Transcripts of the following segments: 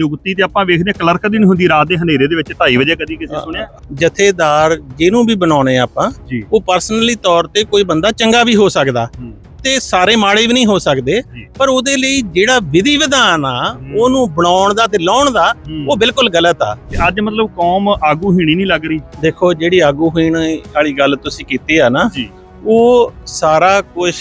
ਨਿਯੁਕਤੀ ਤੇ ਆਪਾਂ ਵੇਖਦੇ ਕਲਰਕ ਦੀ ਨਹੀਂ ਹੁੰਦੀ ਰਾਤ ਦੇ ਹਨੇਰੇ ਦੇ ਵਿੱਚ 2:30 ਵਜੇ ਕਦੀ ਕਿਸੇ ਸੁਣਿਆ ਜਥੇਦਾਰ ਜਿਹਨੂੰ ਵੀ ਬਣਾਉਣੇ ਆਪਾਂ ਜੀ ਉਹ ਪਰਸਨਲੀ ਤੌਰ ਤੇ ਕੋਈ ਬੰਦਾ ਚੰਗਾ ਵੀ ਹੋ ਸਕਦਾ ਹੂੰ। ਤੇ ਸਾਰੇ ਮਾੜੇ ਵੀ ਨਹੀਂ ਹੋ ਸਕਦੇ ਜੀ। ਪਰ ਉਹਦੇ ਲਈ ਜਿਹੜਾ ਵਿਧੀ ਵਿਧਾਨ ਆ ਹੂੰ। ਉਹਨੂੰ ਬਣਾਉਣ ਦਾ ਤੇ ਲਾਉਣ ਦਾ ਉਹ ਬਿਲਕੁਲ ਗਲਤ ਆ ਤੇ ਅੱਜ ਮਤਲਬ ਕੌਮ ਆਗੂ ਹੀਣੀ ਨਹੀਂ ਲੱਗ ਰਹੀ ਦੇਖੋ ਜਿਹੜੀ ਆਗੂ ਹੋਣ ਵਾਲੀ ਗੱਲ ਤੁਸੀਂ ਕੀਤੀ ਆ ਨਾ ਜੀ ਉਹ ਸਾਰਾ ਕੁਝ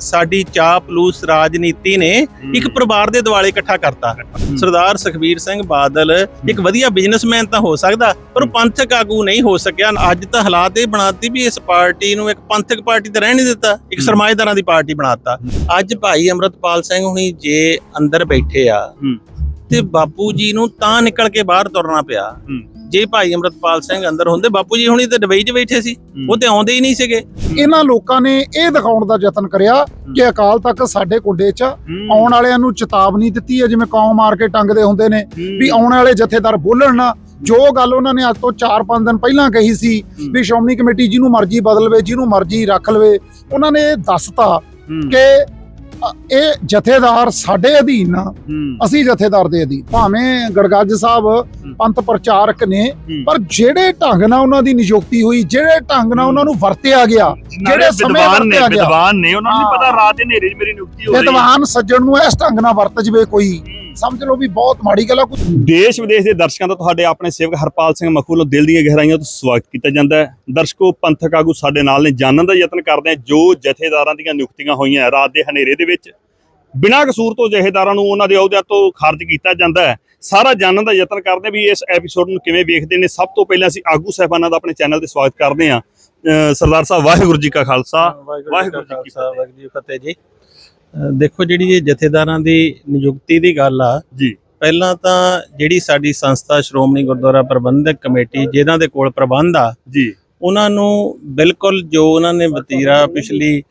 ਸਾਡੀ ਚਾਪਲੂਸ ਰਾਜਨੀਤੀ ਨੇ ਇੱਕ ਪਰਿਵਾਰ ਦੇ ਦੁਆਲੇ ਇਕੱਠਾ ਕਰਤਾ। ਸਰਦਾਰ ਸੁਖਬੀਰ ਸਿੰਘ ਬਾਦਲ ਇੱਕ ਵਧੀਆ ਬਿਜ਼ਨਸਮੈਨ ਤਾਂ ਹੋ ਸਕਦਾ ਪਰ ਪੰਥਕ ਆਗੂ ਨਹੀਂ ਹੋ ਸਕਿਆ। ਅੱਜ ਤਾਂ ਹਾਲਾਤ ਇਹ ਬਣਾਤੀ ਵੀ ਇਸ ਪਾਰਟੀ ਨੂੰ ਇੱਕ ਪੰਥਕ ਪਾਰਟੀ ਤੇ ਰਹਿਣ ਨਹੀਂ ਦਿੱਤਾ ਇੱਕ। ਸਰਮਾਏਦਾਰਾਂ ਦੀ ਪਾਰਟੀ ਬਣਾਤਾ। ਅੱਜ ਭਾਈ ਅਮਰਤਪਾਲ ਸਿੰਘ ਹੁਣੀ ਜੇ ਅੰਦਰ ਬੈਠੇ ਆ। ਤੇ ਬਾਪੂ ਜੀ ਨੂੰ ਤਾਂ ਨਿਕਲ ਕੇ ਬਾਹਰ ਤੁਰਨਾ ਪਿਆ। ਜੇ ਭਾਈ ਅਮਰਤਪਾਲ ਸਿੰਘ ਅੰਦਰ ਹੁੰਦੇ ਬਾਪੂ ਜੀ ਹੁਣੀ ਤੇ ਦੁਬਈ 'ਚ ਬੈਠੇ ਸੀ ਉਹ ਤੇ ਆਉਂਦੇ ਹੀ ਨਹੀਂ ਸੀਗੇ। ਇਹਨਾਂ ਲੋਕਾਂ ਨੇ ਇਹ ਦਿਖਾਉਣ ਦਾ ਯਤਨ ਕਰਿਆ ਕਿ ਅਕਾਲ ਤਖਤ ਸਾਡੇ ਕੁੰਡੇ 'ਚ ਆਉਣ ਵਾਲਿਆਂ ਨੂੰ ਚੇਤਾਵਨੀ ਦਿੱਤੀ ਹੈ ਜਿਵੇਂ ਕੌਮ ਮਾਰ ਕੇ ਟੰਗਦੇ ਹੁੰਦੇ ਨੇ ਵੀ ਆਉਣ ਵਾਲੇ ਜਥੇਦਾਰ ਬੋਲਣ ਨਾ। ਜੋ ਗੱਲ ਉਹਨਾਂ ਨੇ ਅੱਜ ਤੋਂ 4-5 ਦਿਨ ਪਹਿਲਾਂ ਕਹੀ ਸੀ ਵੀ ਸ਼੍ਰੋਮਣੀ ਕਮੇਟੀ ਜਿਹਨੂੰ ਮਰਜ਼ੀ ਬਦਲ ਲਵੇ ਜਿਹਨੂੰ ਮਰਜ਼ੀ ਰੱਖ ਲਵੇ ਉਹਨਾਂ ਨੇ ਇਹ ਦੱਸਤਾ ਕਿ ਇਹ ਜਥੇਦਾਰ ਸਾਡੇ ਅਧੀਨ ਆ। ਅਸੀਂ ਜਥੇਦਾਰ ਦੇ ਅਧੀਨ। ਭਾਵੇਂ ਗੜਗੱਜ ਸਾਹਿਬ ਪੰਥ ਪ੍ਰਚਾਰਕ ਨੇ ਪਰ ਜਿਹੜੇ ਢੰਗ ਨਾਲ ਉਹਨਾਂ ਦੀ ਨਿਯੁਕਤੀ ਹੋਈ ਜਿਹੜੇ ਢੰਗ ਨਾਲ ਉਹਨਾਂ ਨੂੰ ਵਰਤਿਆ ਗਿਆ ਜਿਹੜੇ ਸਮੇਂ ਵਿਦਵਾਨ ਨੇ। ਵਿਦਵਾਨ ਨੇ ਉਹਨਾਂ ਨੂੰ। ਪਤਾ ਰਾਤ ਦੇ ਹਨੇਰੇ 'ਚ ਮੇਰੀ ਨਿਯੁਕਤੀ ਹੋ ਰਹੀ ਹੈ ਵਿਦਵਾਨ ਸੱਜਣ ਨੂੰ ਇਸ ਢੰਗ ਨਾਲ ਵਰਤ ਜਵੇ ਕੋਈ। ਸਮਝ ਲਓ ਵੀ ਬਹੁਤ ਮਾੜੀ ਗੱਲ ਆ ਕੋਈ ਦੇਸ਼ ਵਿਦੇਸ਼ ਦੇ ਦਰਸ਼ਕਾਂ ਦਾ ਤੁਹਾਡੇ ਆਪਣੇ ਸੇਵਕ ਹਰਪਾਲ ਸਿੰਘ ਮਖੂ ਨੂੰ ਦਿਲ ਦੀਆਂ ਗਹਿਰਾਈਆਂ ਤੋਂ ਸਵਾਗਤ ਕੀਤਾ ਜਾਂਦਾ ਹੈ। ਦਰਸ਼ਕੋ ਪੰਥਕ ਆਗੂ ਸਾਡੇ ਨਾਲ ਨੇ ਜਾਣਨ ਦਾ ਯਤਨ ਕਰਦੇ ਆ ਜੋ ਜਥੇਦਾਰਾਂ ਦੀਆਂ ਨਿਯੁਕਤੀਆਂ ਹੋਈਆਂ ਹੈ ਰਾਤ ਦੇ ਹਨੇਰੇ ਦੇ ਵਿੱਚ। ਬਿਨਾਂ ਕਸੂਰ ਤੋਂ ਜਥੇਦਾਰਾਂ ਨੂੰ ਉਹਨਾਂ ਦੇ ਅਹੁਦਿਆਂ ਤੋਂ ਖਾਰਜ ਕੀਤਾ ਜਾਂਦਾ ਹੈ। ਸਾਰਾ ਜਾਣਨ ਦਾ ਯਤਨ ਕਰਦੇ ਵੀ ਇਸ ਐਪੀਸੋਡ ਨੂੰ ਕਿਵੇਂ ਵੇਖਦੇ ਨੇ। ਸਭ ਤੋਂ ਪਹਿਲਾਂ ਅਸੀਂ ਆਗੂ ਸਾਹਿਬਾਨਾਂ ਦਾ ਆਪਣੇ ਚੈਨਲ ਤੇ ਸਵਾਗਤ ਕਰਦੇ ਹਾਂ। ਅਹ ਸਰਦਾਰ ਸਾਹਿਬ ਵਾਹਿਗੁਰੂ ਜੀ ਕਾ ਖਾਲਸਾ। ਵਾਹਿਗੁਰੂ ਜੀ ਕੀ ਫਤਿਹ। ਜੀ। ਦੇਖੋ ਜਿਹੜੀ ਇਹ ਜਥੇਦਾਰਾਂ ਦੀ ਨਿਯੁਕਤੀ ਦੀ ਗੱਲ ਆ ਜੀ। ਪਹਿਲਾਂ ਤਾਂ ਜਿਹੜੀ ਸਾਡੀ ਸੰਸਥਾ ਸ਼੍ਰੋਮਣੀ ਗੁਰਦੁਆਰਾ ਪ੍ਰਬੰਧਕ ਕਮੇਟੀ ਜਿਨ੍ਹਾਂ ਦੇ ਕੋਲ ਪ੍ਰਬੰਧ ਆ ਜੀ। ਉਹਨਾਂ ਨੂੰ ਬਿਲਕੁਲ ਜੋ ਉਹਨਾਂ ਨੇ ਵਤੀਰਾ ਪਿਛਲੀ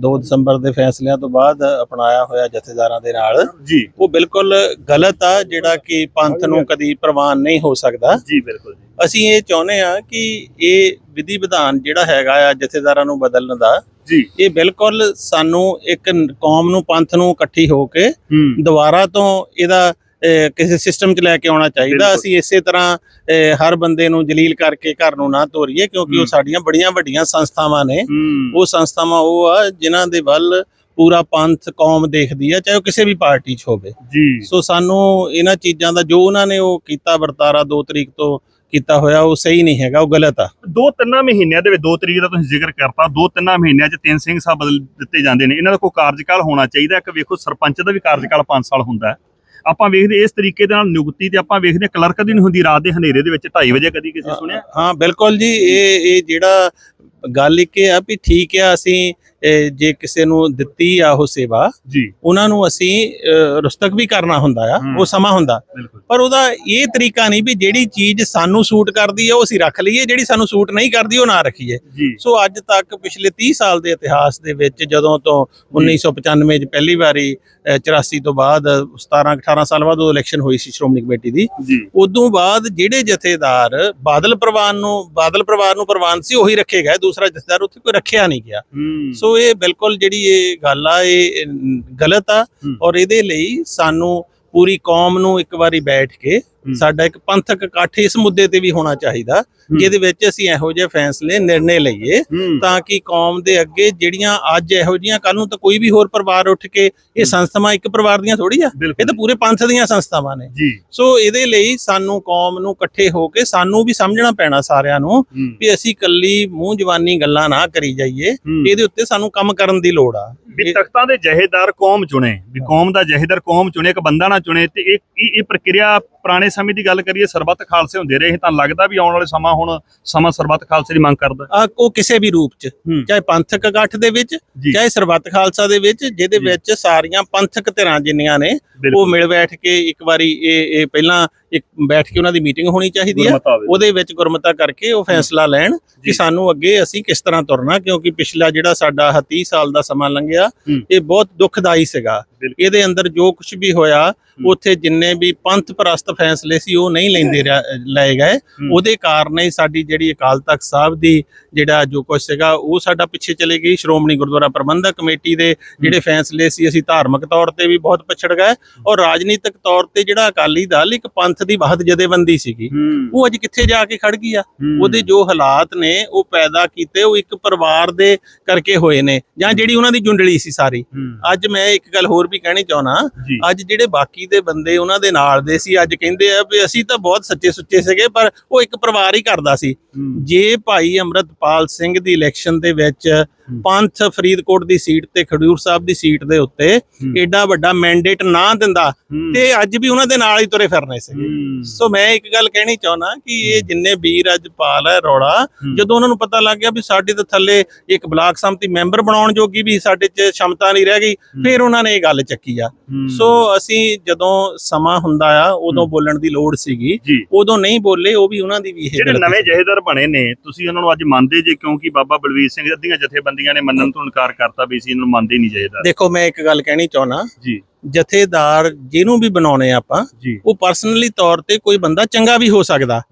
2 ਦਸੰਬਰ ਦੇ ਫੈਸਲਿਆਂ ਤੋਂ ਬਾਅਦ ਅਪਣਾਇਆ ਹੋਇਆ ਜਥੇਦਾਰਾਂ ਦੇ ਨਾਲ। ਜੀ। ਉਹ ਬਿਲਕੁਲ ਗਲਤ ਆ ਜਿਹੜਾ ਕਿ ਪੰਥ ਨੂੰ ਕਦੀ ਪ੍ਰਵਾਨ ਨਹੀਂ ਹੋ ਸਕਦਾ। ਜੀ ਬਿਲਕੁਲ ਜੀ। ਅਸੀਂ ਇਹ ਚਾਹੁੰਦੇ ਆ ਕਿ ਇਹ ਵਿਧੀ ਵਿਧਾਨ ਜਿਹੜਾ ਹੈਗਾ ਆ ਜਥੇਦਾਰਾਂ ਨੂੰ ਬਦਲਣ ਦਾ ਜੀ। ਇਹ ਬਿਲਕੁਲ ਸਾਨੂੰ ਇੱਕ ਕੌਮ ਨੂੰ ਪੰਥ ਨੂੰ ਇਕੱਠੀ ਹੋ ਕੇ ਦੁਬਾਰਾ ਤੋਂ ਇਹਦਾ ਕਿਸੇ ਸਿਸਟਮ 'ਚ ਲੈ ਕੇ ਆਉਣਾ ਚਾਹੀਦਾ। ਅਸੀਂ ਇਸੇ ਤਰ੍ਹਾਂ ਹਰ ਬੰਦੇ ਨੂੰ ਜਲੀਲ ਕਰਕੇ ਘਰ ਨੂੰ ਨਾ ਤੋਰੀਏ ਕਿਉਂਕਿ ਉਹ। ਸਾਡੀਆਂ ਬੜੀਆਂ ਵੱਡੀਆਂ ਸੰਸਥਾਵਾਂ ਨੇ। ਉਹ ਸੰਸਥਾਵਾਂ ਉਹ ਆ ਜਿਨ੍ਹਾਂ ਦੇ ਵੱਲ ਪੂਰਾ ਪੰਥ ਕੌਮ ਦੇਖਦੀ ਆ ਚਾਹੇ ਉਹ ਕਿਸੇ ਵੀ ਪਾਰਟੀ 'ਚ ਹੋਵੇ। ਜੀ। ਸੋ ਸਾਨੂੰ ਇਹਨਾਂ ਚੀਜ਼ਾਂ ਦਾ ਜੋ ਉਹਨਾਂ ਨੇ ਉਹ ਕੀਤਾ ਵਰਤਾਰਾ 2 ਤਰੀਕ ਤੋਂ ਕੀਤਾ ਹੋਇਆ ਉਹ ਸਹੀ ਨਹੀਂ ਹੈਗਾ ਉਹ ਗਲਤ ਆ। ਦੋ ਤਿੰਨਾਂ ਮਹੀਨਿਆਂ ਦੇ ਵਿੱਚ ਦੋ ਤਰੀਕ ਦਾ ਤੁਸੀਂ ਜ਼ਿਕਰ ਕਰਤਾ ਦੋ ਤਿੰਨਾਂ ਮਹੀਨਿਆਂ 'ਚ ਤਿੰਨ ਸਿੰਘ ਸਾਹਿਬ ਬਦਲ ਦਿੱਤੇ ਜਾਂਦੇ ਨੇ। ਇਹਨਾਂ ਦਾ ਕੋਈ ਕਾਰਜਕਾਲ ਹੋਣਾ ਚਾਹੀਦਾ? ਇੱਕ ਵੇਖੋ ਸਰਪੰਚ ਦਾ ਵੀ ਕਾਰਜਕਾਲ 5 ਸਾਲ ਹੁੰਦਾ ਹੈ। ਆਪਾਂ ਵੇਖਦੇ ਇਸ ਤਰੀਕੇ ਦੇ ਨਾਲ ਨਿਯੁਕਤੀ ਤੇ ਆਪਾਂ ਵੇਖਦੇ ਕਲਰਕ ਦੀ ਨਹੀਂ ਹੁੰਦੀ ਰਾਤ ਦੇ ਹਨੇਰੇ ਦੇ ਵਿੱਚ 2:30 ਵਜੇ ਕਦੀ ਕਿਸੇ ਸੁਣਿਆ? ਹਾਂ ਬਿਲਕੁਲ ਜੀ ਇਹ ਇਹ ਜਿਹੜਾ ਗੱਲ ਇੱਕ ਇਹ ਆ ਵੀ ਠੀਕ ਆ ਅਸੀਂ ਜੇ ਕਿਸੇ ਨੂੰ ਦਿੱਤੀ ਆ ਉਹ ਸੇਵਾ ਜੀ। ਉਹਨਾਂ ਨੂੰ ਅਸੀਂ ਰੁਸਤਕ ਵੀ ਕਰਨਾ ਹੁੰਦਾ ਆ। ਉਹ ਸਮਾਂ ਹੁੰਦਾ। ਪਰ ਉਹਦਾ ਇਹ ਤਰੀਕਾ ਨਹੀਂ ਵੀ ਜਿਹੜੀ ਚੀਜ਼ ਸਾਨੂੰ ਸੂਟ ਕਰਦੀ ਆ ਉਹ ਅਸੀਂ ਰੱਖ ਲਈਏ ਜਿਹੜੀ ਸਾਨੂੰ ਸੂਟ ਨਹੀਂ ਕਰਦੀ ਉਹ ਨਾ ਰੱਖੀਏ। ਸੋ ਅੱਜ ਤੱਕ ਪਿਛਲੇ 30 ਸਾਲ ਦੇ ਇਤਿਹਾਸ ਦੇ ਵਿੱਚ ਜਦੋਂ ਤੋਂ 1995 ਚ ਪਹਿਲੀ ਵਾਰੀ ਅਹ, 84 ਤੋਂ ਬਾਅਦ 17 18 ਸਾਲ ਬਾਅਦ ਉਹ ਇਲੈਕਸ਼ਨ ਹੋਈ ਸੀ ਸ਼੍ਰੋਮਣੀ ਕਮੇਟੀ ਦੀ ਉਦੋਂ ਬਾਅਦ ਜਿਹੜੇ ਜਥੇਦਾਰ ਬਾਦਲ ਪ੍ਰਵਾਨ ਨੂੰ ਬਾਦਲ ਪਰਿਵਾਰ ਨੂੰ ਪ੍ਰਵਾਨ ਸੀ ਉਹੀ ਰੱਖੇ ਗਏ। ਦੂਸਰਾ ਜਥੇਦਾਰ ਉੱਥੇ ਕੋਈ ਰੱਖਿਆ ਨਹੀਂ ਗਿਆ। ਹੂੰ। ਸੋ ਇਹ ਬਿਲਕੁਲ ਜਿਹੜੀ ਇਹ ਗੱਲ ਆ ਇਹ ਗਲਤ ਆ। ਔਰ ਇਹਦੇ ਲਈ ਸਾਨੂੰ ਪੂਰੀ ਕੌਮ ਨੂੰ ਇੱਕ ਵਾਰੀ ਬੈਠ ਕੇ। ਸਾਡਾ ਇੱਕ ਪੰਥਕ ਇਕੱਠ ਇਸ ਮੁੱਦੇ ਤੇ ਵੀ ਹੋਣਾ ਚਾਹੀਦਾ। ਜਿਹਦੇ ਵਿੱਚ ਅਸੀਂ ਇਹੋ ਜਿਹੇ ਫੈਸਲੇ ਨਿਰਣੇ ਲਈਏ ਤਾਂ ਕਿ ਕੌਮ ਦੇ ਅੱਗੇ ਜਿਹੜੀਆਂ ਅੱਜ ਇਹੋ ਜਿਹੀਆਂ ਕੱਲ ਨੂੰ ਤਾਂ ਕੋਈ ਵੀ ਹੋਰ ਪਰਿਵਾਰ ਉੱਠ ਕੇ ਇਹ ਸੰਸਥਾਵਾਂ ਇੱਕ ਪਰਿਵਾਰ ਦੀਆਂ ਥੋੜੀ ਆ। ਇਹ ਤਾਂ ਪੂਰੇ ਪੰਥ ਦੀਆਂ ਸੰਸਥਾਵਾਂ ਨੇ। ਸੋ ਇਹਦੇ ਲਈ ਸਾਨੂੰ ਕੌਮ ਨੂੰ ਇਕੱਠੇ ਹੋ ਕੇ ਸਾਨੂੰ ਵੀ ਸਮਝਣਾ ਪੈਣਾ ਸਾਰਿਆਂ ਨੂੰ ਵੀ ਅਸੀਂ ਕੱਲੀ ਮੂੰਹ ਜਵਾਨੀ ਗੱਲਾਂ ਨਾ ਕਰੀ ਜਾਈਏ। ਇਹਦੇ ਉੱਤੇ ਸਾਨੂੰ ਕੰਮ ਕਰਨ ਦੀ ਲੋੜ ਆ। ਵੀ ਤਖਤਾਂ ਦੇ ਜਹੇਦਾਰ ਕੌਮ ਚੁਣੇ ਵੀ ਕੌਮ ਦਾ ਜਹੇਦਾਰ ਕੌਮ ਚੁਣੇ ਇੱਕ ਬੰਦਾ ਨਾ ਚੁਣੇ ਤੇ ਇਹ- ਇਹ ਪ੍ਰਕਿਰਿਆ ਪੁਰਾਣੇ ਸਮੇਂ ਦੀ ਗੱਲ ਕਰੀਏ ਸਰਬੱਤ ਖਾਲਸੇ ਹੁੰਦੇ ਰਹੇ ਤਾਂ ਲੱਗਦਾ ਵੀ ਆਉਣ ਵਾਲੇ ਸਮਾਂ ਹੁਣ ਸਮਾਂ ਸਰਬੱਤ ਖਾਲਸੇ ਦੀ ਮੰਗ ਕਰਦਾ ਆ ਉਹ ਕਿਸੇ ਵੀ ਰੂਪ ਚ। ਚਾਹੇ ਪੰਥਕ ਇਕੱਠ ਦੇ ਵਿੱਚ ਚਾਹੇ ਸਰਬੱਤ ਖਾਲਸਾ ਦੇ ਵਿੱਚ ਜਿਹਦੇ। ਵਿੱਚ ਸਾਰੀਆਂ ਪੰਥਕ ਧਿਰਾਂ ਜਿੰਨੀਆਂ ਨੇ ਉਹ ਮਿਲ ਬੈਠ ਕੇ ਇੱਕ ਵਾਰੀ ਇਹ ਇਹ ਪਹਿਲਾਂ ਇੱਕ ਬੈਠ ਕੇ ਉਹਨਾਂ ਦੀ ਮੀਟਿੰਗ ਹੋਣੀ ਚਾਹੀਦੀ ਹੋਵੇ। ਉਹਦੇ ਵਿੱਚ ਗੁਰਮਤਾ ਕਰਕੇ ਉਹ ਫੈਸਲਾ ਲੈਣ ਕਿ ਸਾਨੂੰ ਅੱਗੇ ਅਸੀਂ ਕਿਸ ਤਰ੍ਹਾਂ ਤੁਰਨਾ ਕਿਉਂਕਿ ਪਿਛਲਾ ਜਿਹੜਾ ਸਾਡਾ 30 ਸਾਲ ਦਾ ਸਮਾਂ ਲੰਘਿਆ ਹੂੰ। ਇਹ ਬਹੁਤ ਦੁਖਦਾਈ ਸੀਗਾ। ਇਹਦੇ ਅੰਦਰ ਜੋ ਕੁਝ ਵੀ ਹੋਇਆ ਉੱਥੇ ਜਿੰਨੇ ਵੀ ਪੰਥ ਪ੍ਰਸਤ ਫੈਸਲੇ ਸੀ ਉਹ ਨਹੀਂ ਲੈਂਦੇ ਲਏ ਗਏ। ਉਹਦੇ ਕਾਰਨ ਹੀ ਸਾਡੀ ਜਿਹੜੀ ਅਕਾਲ ਤਖਤ ਸਾਹਿਬ ਦੀ ਜਿਹੜਾ ਜੋ ਕੁਝ ਸੀਗਾ ਉਹ ਸਾਡਾ ਪਿੱਛੇ ਚਲੇ ਗਈ। ਸ਼੍ਰੋਮਣੀ ਗੁਰਦੁਆਰਾ ਪ੍ਰਬੰਧਕ ਕਮੇਟੀ ਦੇ ਜਿਹੜੇ ਫੈਸਲੇ ਸੀ ਅਸੀਂ ਧਾਰਮਿਕ ਤੌਰ ਤੇ ਵੀ ਬਹੁਤ ਪਛੜ ਗਏ। ਔਰ ਰਾਜਨੀਤਿਕ ਤੌਰ ਤੇ ਜਿਹੜਾ ਅਕਾਲੀ ਦਲ ਇੱਕ ਪੰਥ ਦੀ ਵਾਹਦ ਜਥੇਬੰਦੀ ਸੀਗੀ ਉਹ ਅੱਜ ਕਿੱਥੇ ਜਾ ਕੇ ਖੜ ਗਈ ਆ। ਉਹਦੇ ਜੋ ਹਾਲਾਤ ਨੇ ਉਹ ਪੈਦਾ ਕੀਤੇ ਉਹ ਇੱਕ ਪਰਿਵਾਰ ਦੇ ਕਰਕੇ ਹੋਏ ਨੇ ਜਾਂ ਜਿਹੜੀ ਉਹਨਾਂ ਦੀ ਜੁੰਡਲੀ ਸੀ ਸਾਰੀ। ਅੱਜ ਮੈਂ ਇੱਕ ਗੱਲ ਹੋਰ ਵੀ ਕਹਿਣੀ ਚਾਹਣਾ ਅੱਜ ਜਿਹੜੇ ਬਾਕੀ ਦੇ ਬੰਦੇ ਉਹਨਾਂ ਦੇ ਨਾਲ ਦੇ ਸੀ ਅੱਜ ਕਹਿੰਦੇ ਆ ਵੀ ਅਸੀਂ ਤਾਂ ਬਹੁਤ ਸੱਚੇ ਸੁੱਚੇ ਸੀਗੇ ਪਰ ਉਹ ਇੱਕ ਪਰਿਵਾਰ ਹੀ ਕਰਦਾ ਸੀ। ਜੇ ਭਾਈ ਅਮਰਤਪਾਲ ਸਿੰਘ ਦੀ ਇਲੈਕਸ਼ਨ ਦੇ ਵਿੱਚ ਪੰਥ ਫਰੀਦਕੋਟ ਦੀ ਸੀਟ ਤੇ ਖਡੂਰ ਸਾਹਿਬ ਦੀ ਸੀਟ ਦੇ ਉੱਤੇ ਐਡਾ ਵੱਡਾ ਮੈਂਡੇਟ ਨਾ ਦਿੰਦਾ ਤੇ ਅੱਜ ਵੀ ਉਹਨਾਂ ਦੇ ਨਾਲ ਹੀ ਤੁਰੇ ਫਿਰਨੇ ਸੀਗੇ। ਸੋ ਮੈਂ ਇੱਕ ਗੱਲ ਕਹਿਣੀ ਚਾਹਣਾ ਕਿ ਇਹ ਜਿੰਨੇ ਵੀਰ ਅੱਜ ਪਾਲ ਹੈ ਰੌਲਾ ਜਦੋਂ ਉਹਨਾਂ ਨੂੰ ਪਤਾ ਲੱਗ ਗਿਆ ਵੀ ਸਾਡੇ ਦੇ ਥੱਲੇ ਇੱਕ ਬਲਾਕ ਸੰਮਤੀ ਮੈਂਬਰ ਬਣਾਉਣ ਜੋਗੀ ਵੀ ਸਾਡੇ 'ਚ ਸ਼ਮਤਾ ਨਹੀਂ ਰਹਿ ਗਈ ਫਿਰ ਉਹਨਾਂ ਨੇ ਇਹ ਗੱਲ ਚੱਕੀ ਆ। ਸੋ ਅਸੀਂ ਜਦੋਂ ਸਮਾਂ ਹੁੰਦਾ ਆ ਉਦੋਂ ਬੋਲਣ ਦੀ ਲੋੜ ਸੀਗੀ ਉਦੋਂ ਨਹੀਂ ਬੋਲੇ ਉਹ ਵੀ ਉਹਨਾਂ ਦੀ ਵੀ ਇਹ ਜਿਹੜੇ ਨਵੇਂ ਜਹੇਦਾਰ ਬਣੇ ਨੇ ਤੁਸੀਂ ਉਹਨਾਂ ਨੂੰ ਅੱਜ ਮੰਨਦੇ ਜੇ ਕਿਉਂਕਿ ਬਾਬਾ ਬਲਵੀਰ ਸਿੰਘ ਅੱਧੀਆਂ ਜਥੇਬੰਦੀਆਂ ਨੇ ਮੰਨਣ ਤੋਂ ਇਨਕਾਰ ਕਰਤਾ ਵੀ ਅਸੀਂ ਇਹਨੂੰ ਮੰਨਦੇ ਨਹੀਂ ਜਹੇਦਾਰ ਦੇਖੋ ਮੈਂ ਇੱਕ ਗੱਲ ਕਹਿਣੀ ਚਾਹੁੰਦਾ ਜੀ ਜਥੇਦਾਰ ਜਿਹਨੂੰ ਵੀ ਬਣਾਉਣੇ ਆਪਾਂ ਉਹ ਪਰਸਨਲੀ ਤੌਰ ਤੇ ਕੋਈ ਬੰਦਾ ਚੰਗਾ ਵੀ ਹੋ ਸਕਦਾ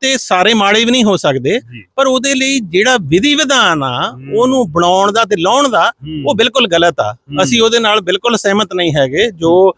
ਤੇ ਸਾਰੇ ਮਾੜੇ ਵੀ ਨਹੀਂ ਹੋ ਸਕਦੇ ਪਰ ਉਹਦੇ ਲਈ ਜਿਹੜਾ ਵਿਧੀ ਵਿਧਾਨ ਆ। ਉਹਨੂੰ ਬਣਾਉਣ ਦਾ ਤੇ ਲਾਉਣ ਦਾ। ਉਹ ਬਿਲਕੁਲ ਗਲਤ ਆ। ਅਸੀਂ ਉਹਦੇ ਨਾਲ ਬਿਲਕੁਲ ਸਹਿਮਤ ਨਹੀਂ ਹੈਗੇ ਜੋ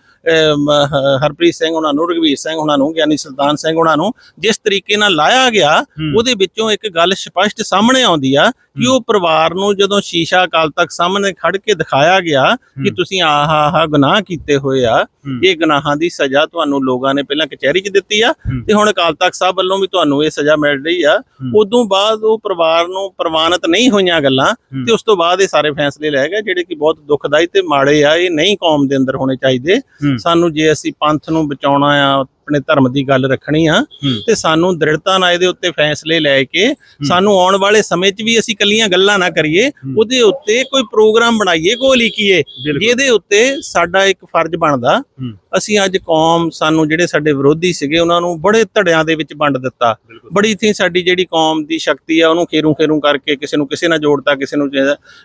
ਹਰਪ੍ਰੀਤ ਸਿੰਘ ਉਹਨਾਂ ਨੂੰ ਰਗਵੀਰ ਸਿੰਘ ਉਹਨਾਂ ਨੂੰ ਗਿਆਨੀ ਸੁਲਤਾਨ ਸਿੰਘ ਉਹਨਾਂ ਨੂੰ ਜਿਸ ਤਰੀਕੇ ਨਾਲ ਲਾਇਆ ਗਿਆ। ਉਹਦੇ ਵਿੱਚੋਂ ਇੱਕ ਗੱਲ ਸਪਸ਼ਟ ਸਾਹਮਣੇ ਆਉਂਦੀ ਆ ਕਿ ਉਹ ਪਰਿਵਾਰ ਨੂੰ ਜਦੋਂ ਸ਼ੀਸ਼ਾ ਅਕਾਲ ਤੱਕ ਸਾਹਮਣੇ ਖੜ ਕੇ ਦਿਖਾਇਆ ਗਿਆ ਕਿ। ਤੁਸੀਂ ਆਹ ਆਹ ਗੁਨਾਹ ਕੀਤੇ ਹੋਏ ਆ। ਇਹ ਗੁਨਾਹਾਂ ਦੀ ਸਜ਼ਾ ਤੁਹਾਨੂੰ ਲੋਕਾਂ ਨੇ ਪਹਿਲਾਂ ਕਚਹਿਰੀ 'ਚ ਦਿੱਤੀ ਆ। ਤੇ ਹੁਣ ਅਕਾਲ ਤਖਤ ਸਾਹਿਬ ਵੱਲੋਂ ਵੀ ਤੁਹਾਨੂੰ ਇਹ ਸਜ਼ਾ ਮਿਲ ਰਹੀ ਆ। ਉਦੋਂ ਬਾਅਦ ਉਹ ਪਰਿਵਾਰ ਨੂੰ ਪ੍ਰਵਾਨਿਤ ਨਹੀਂ ਹੋਈਆਂ ਗੱਲਾਂ। ਤੇ ਉਸ ਤੋਂ ਬਾਅਦ ਇਹ ਸਾਰੇ ਫੈਸਲੇ ਲਏ ਗਏ ਜਿਹੜੇ ਕਿ ਬਹੁਤ ਦੁਖਦਾਈ ਤੇ ਮਾੜੇ ਆ ਇਹ ਨਹੀਂ ਕੌਮ ਦੇ ਅੰਦਰ ਹੋਣੇ ਚਾਹੀਦੇ। ਸਾਨੂੰ ਜੇ ਅਸੀਂ ਪੰਥ ਨੂੰ ਬਚਾਉਣਾ ਆ ਆਪਣੇ ਧਰਮ ਦੀ ਗੱਲ ਰੱਖਣੀ ਆ। ਤੇ ਸਾਨੂੰ ਦ੍ਰਿੜਤਾ ਨਾਲ ਇਹਦੇ ਉੱਤੇ ਫੈਸਲੇ ਲੈ ਕੇ ਸਾਨੂੰ ਆਉਣ ਵਾਲੇ ਸਮੇਂ 'ਚ ਵੀ ਅਸੀਂ ਕੱਲੀਆਂ ਗੱਲਾਂ ਨਾ ਕਰੀਏ ਉਹਦੇ ਉੱਤੇ ਕੋਈ ਪ੍ਰੋਗਰਾਮ ਬਣਾਈਏ ਕੋਈ ਲਿਖੀਏ। ਜਿਹਦੇ ਉੱਤੇ ਸਾਡਾ ਇੱਕ ਫਰਜ਼ ਬਣਦਾ। ਅਸੀਂ ਅੱਜ ਕੌਮ ਸਾਨੂੰ ਜਿਹੜੇ ਸਾਡੇ ਵਿਰੋਧੀ ਸੀਗੇ ਉਹਨਾਂ ਨੂੰ ਬੜੇ ਧੜਿਆਂ ਦੇ ਵਿੱਚ ਵੰਡ ਦਿੱਤਾ। ਬੜੀ ਥੀ ਸਾਡੀ ਜਿਹੜੀ ਕੌਮ ਦੀ ਸ਼ਕਤੀ ਆ ਉਹਨੂੰ ਖੇਰੂ ਖੇਰੂ ਕਰਕੇ ਕਿਸੇ ਨੂੰ ਕਿਸੇ ਨਾਲ ਜੋੜਤਾ ਕਿਸੇ ਨੂੰ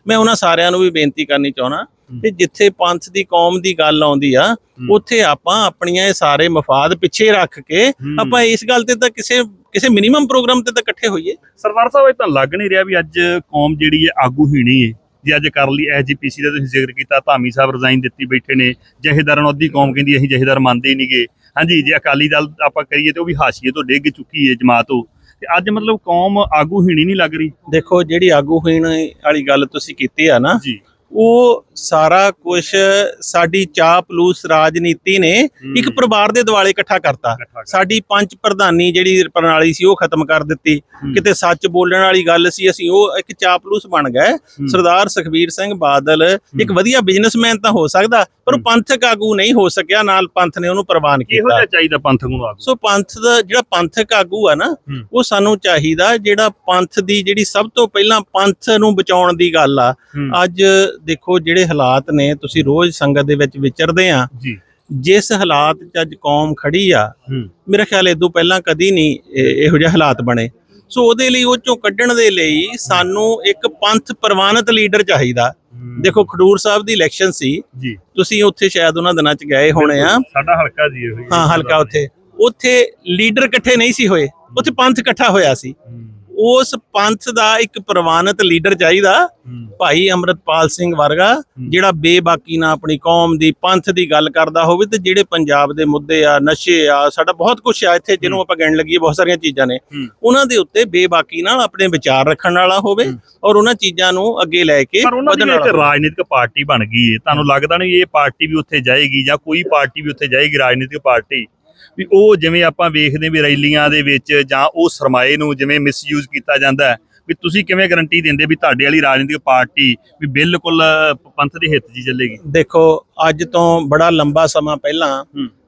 ਮੈਂ ਉਹਨਾਂ ਸਾਰਿਆਂ ਨੂੰ ਵੀ ਬੇਨਤੀ ਕਰਨੀ ਚਾਹਣਾ ਕਿ ਜਿੱਥੇ ਪੰਥ ਦੀ ਕੌਮ ਦੀ ਗੱਲ ਆਉਂਦੀ ਆ ਉੱਥੇ ਆਪਾਂ ਆਪਣੀਆਂ ਇਹ ਸਾਰੇ ਮਫਾਦ ਪਿੱਛੇ ਰੱਖ ਕੇ। ਆਪਾਂ ਇਸ ਗੱਲ ਤੇ ਤਾਂ ਕਿਸੇ ਕਿਸੇ ਮਿਨੀਮਮ ਪ੍ਰੋਗਰਾਮ ਤੇ ਤਾਂ ਇਕੱਠੇ ਹੋਈਏ। ਸਰਦਾਰ ਸਾਹਿਬ ਇਹ ਤਾਂ ਲੱਗ ਨਹੀਂ ਰਿਹਾ ਵੀ ਅੱਜ ਕੌਮ ਜਿਹੜੀ ਹੈ ਆਗੂ ਹੀਣੀ ਹੈ। ਜੇ ਅੱਜ ਕਰ ਲਈ ਐਜੀਪੀਸੀ ਦਾ ਤੁਸੀਂ ਜ਼ਿਕਰ ਕੀਤਾ ਧਾਮੀ ਸਾਹਿਬ ਰਿਜ਼ਾਈਨ ਦਿੱਤੀ ਬੈਠੇ ਨੇ ਜਹੇਦਾਰਾਂ ਨੂੰ ਅੱਧੀ ਕੌਮ ਕਹਿੰਦੀ ਅਸੀਂ ਜਹੇਦਾਰ ਮੰਨਦੇ ਹੀ ਨਹੀਂਗੇ। ਹਾਂਜੀ ਜੇ ਅਕਾਲੀ ਦਲ ਆਪਾਂ ਕਰੀਏ ਤੇ ਉਹ ਵੀ ਹਾਸ਼ੀਏ ਤੋਂ ਡਿੱਗ ਚੁੱਕੀ ਹੈ ਜਮਾਤ ਉਹ। ਤੇ ਅੱਜ ਮਤਲਬ ਕੌਮ ਆਗੂ ਹੀਣੀ ਨਹੀਂ ਲੱਗ ਰਹੀ। ਦੇਖੋ ਜਿਹੜੀ ਆਗੂ ਹੋਣ ਵਾਲੀ ਗੱਲ ਤੁਸੀਂ ਕੀਤੀ ਆ ਨਾ ਜੀ। ਉਹ ਸਾਰਾ ਕੁਝ ਸਾਡੀ ਚਾਪਲੂਸ ਰਾਜਨੀਤੀ ਨੇ ਇੱਕ ਪਰਿਵਾਰ ਦੇ ਦਿਵਾਲੇ ਇਕੱਠਾ ਕਰਤਾ ਸਾਡੀ ਪੰਜ ਪ੍ਰਧਾਨੀ ਜਿਹੜੀ ਪ੍ਰਣਾਲੀ ਸੀ ਉਹ ਖਤਮ ਕਰ ਦਿੱਤੀ। ਕਿਤੇ ਸੱਚ ਬੋਲਣ ਵਾਲੀ ਗੱਲ ਸੀ ਅਸੀਂ ਉਹ ਇੱਕ ਚਾਪਲੂਸ ਬਣ ਗਏ। ਸਰਦਾਰ ਸੁਖਬੀਰ ਸਿੰਘ ਬਾਦਲ ਇੱਕ ਵਧੀਆ ਬਿਜ਼ਨਸਮੈਨ ਤਾਂ ਹੋ ਸਕਦਾ ਪਰ। ਪੰਥਕ ਆਗੂ ਨਹੀਂ ਹੋ ਸਕਿਆ ਨਾਲ ਪੰਥ ਨੇ ਉਹਨੂੰ ਪ੍ਰਵਾਨ ਕੀਤਾ ਜਿਹਾ ਚਾਹੀਦਾ ਪੰਥਕ ਨੂੰ ਆਗੂ ਸੋ ਪੰਥ ਦਾ ਜਿਹੜਾ ਪੰਥਕ ਆਗੂ ਆ ਨਾ। ਉਹ ਸਾਨੂੰ ਚਾਹੀਦਾ ਜਿਹੜਾ ਪੰਥ ਦੀ ਜਿਹੜੀ ਸਭ ਤੋਂ ਪਹਿਲਾਂ ਪੰਥ ਨੂੰ ਬਚਾਉਣ ਦੀ ਗੱਲ ਆ। ਅੱਜ ਦੇਖੋ ਜਿਹੜੇ ਹਾਲਾਤ ਨੇ ਤੁਸੀਂ ਰੋਜ਼ ਸੰਗਤ ਦੇ ਵਿੱਚ ਵਿਚਰਦੇ ਆ। ਜੀ। ਜਿਸ ਹਾਲਾਤ 'ਚ ਅੱਜ ਕੌਮ ਖੜੀ ਆ ਮੇਰਾ ਖਿਆਲ ਇਦੋਂ ਪਹਿਲਾਂ ਕਦੀ ਨਹੀਂ ਇਹ- ਇਹੋ ਜਿਹੇ ਹਾਲਾਤ ਬਣੇ। ਸੋ ਉਹਦੇ ਲਈ ਉਹ ਚੋਂ ਕੱਢਣ ਦੇ ਲਈ ਸਾਨੂੰ ਇੱਕ ਪੰਥ ਪ੍ਰਵਾਨਿਤ ਲੀਡਰ ਚਾਹੀਦਾ। ਦੇਖੋ ਖਡੂਰ ਸਾਹਿਬ ਦੀ ਇਲੈਕਸ਼ਨ ਸੀ। ਜੀ। ਤੁਸੀਂ ਉੱਥੇ ਸ਼ਾਇਦ ਉਹਨਾਂ ਦਿਨਾਂ 'ਚ ਗਏ ਹੋਣੇ ਆ। ਸਾਡਾ ਹਲਕਾ ਜੀ ਇਹੋ ਹੀ। ਹਲਕਾ ਉੱਥੇ। ਉੱਥੇ ਲੀਡਰ ਇਕੱਠੇ ਨਹੀਂ ਸੀ ਹੋਏ। ਉੱਥੇ ਪੰਥ ਇਕੱਠਾ ਹੋਇਆ ਸੀ। ਉਸ ਪੰਥ ਦਾ ਇੱਕ ਪ੍ਰਵਾਨਿਤ ਲੀਡਰ ਚਾਹੀਦਾ ਭਾਈ ਅਮਰਤਪਾਲ ਸਿੰਘ ਵਰਗਾ ਜਿਹੜਾ ਬੇਬਾਕੀ ਨਾਲ ਆਪਣੀ ਕੌਮ ਦੀ ਪੰਥ ਦੀ ਗੱਲ ਕਰਦਾ ਹੋਵੇ ਤੇ ਜਿਹੜੇ ਪੰਜਾਬ ਦੇ ਮੁੱਦੇ ਆ ਨਸ਼ੇ ਆ ਸਾਡਾ ਬਹੁਤ ਕੁਝ ਆ ਇੱਥੇ ਜਿਹਨੂੰ ਆਪਾਂ ਗਿਣ ਲੱਗੀਏ ਬਹੁਤ ਸਾਰੀਆਂ ਚੀਜ਼ਾਂ ਨੇ। ਉਹਨਾਂ ਦੇ ਉੱਤੇ ਬੇਬਾਕੀ ਨਾਲ ਆਪਣੇ ਵਿਚਾਰ ਰੱਖਣ ਵਾਲਾ ਹੋਵੇ ਔਰ ਉਹਨਾਂ ਚੀਜ਼ਾਂ ਨੂੰ ਅੱਗੇ ਲੈ ਕੇ ਪਰ ਉਹਨਾਂ ਦੀ ਇੱਕ। ਰਾਜਨੀਤਿਕ ਪਾਰਟੀ ਬਣ ਗਈ ਹੈ ਤੁਹਾਨੂੰ ਲੱਗਦਾ ਨਹੀਂ ਇਹ ਪਾਰਟੀ ਵੀ ਉੱਥੇ ਜਾਏਗੀ ਜਾਂ ਕੋਈ ਪਾਰਟੀ ਵੀ ਉੱਥੇ ਜਾਏਗੀ ਰਾਜਨੀਤਿਕ ਪਾਰਟੀ? ਵੀ ਉਹ ਜਿਵੇਂ ਆਪਾਂ ਵੇਖਦੇ ਵੀ ਰੈਲੀਆਂ ਦੇ ਵਿੱਚ ਜਾਂ ਉਹ ਸਰਮਾਏ ਨੂੰ ਜਿਵੇਂ ਮਿਸਯੂਜ਼ ਕੀਤਾ ਜਾਂਦਾ ਹੈ ਵੀ ਤੁਸੀਂ ਕਿਵੇਂ ਗਾਰੰਟੀ ਦਿੰਦੇ ਵੀ ਤੁਹਾਡੇ ਵਾਲੀ ਰਾਜਨੀਤਿਕ ਪਾਰਟੀ ਵੀ ਬਿਲਕੁਲ ਪੰਥ ਦੇ ਹਿੱਤ 'ਚ ਚੱਲੇਗੀ ਦੇਖੋ ਅੱਜ ਤੋਂ ਬੜਾ ਲੰਬਾ ਸਮਾਂ ਪਹਿਲਾਂ।